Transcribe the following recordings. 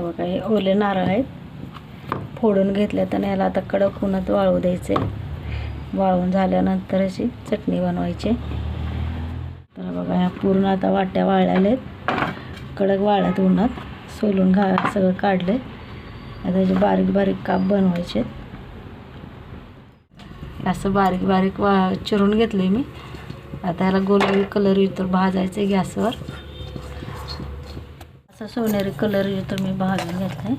हे बघा हे ओले नारळ आहेत. फोडून घेतले तर याला आता कडक उन्हात वाळू द्यायचे. वाळून झाल्यानंतर अशी चटणी बनवायची. तर बघा ह्या पूर्ण आता वाट्या वाळल्या आहेत. कडक वाळ्यात उन्हात. सोलून घा सगळं काढले. आता त्याचे बारीक बारीक काप बनवायचे. असं बारीक बारीक वा चिरून घेतले मी. आता ह्याला गोल कलर येतो भाजायचे गॅसवर. असा सोनेरी कलर येतो मी भाजून घेतला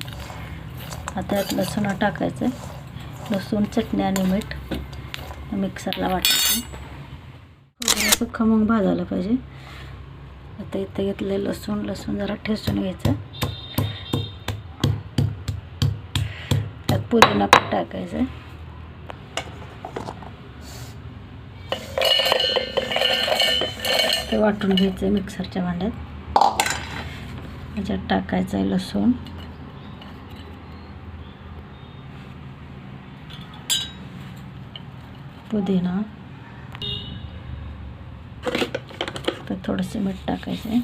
आता यात लसूण टाकायचं लसूण चटणी आणि मीठ मिक्सरला वाटायचं. सुखं मग भाजायला पाहिजे. आता इथे घेतलं लसूण. लसूण जरा ठेसून घ्यायचं. त्यात पुदिना पण टाकायचं ते वाटून घ्यायचं मिक्सरच्या भांड्यात. त्याच्यात टाकायचं आहे लसूण. पुदिना. तर थोडंसं मीठ टाकायचं आहे.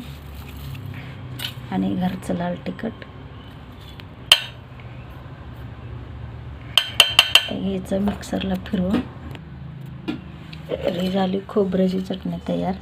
आणि घरचं लाल तिखट. घ्यायचं मिक्सरला फिरवून. तर ही झाली खोबऱ्याची चटणी तयार.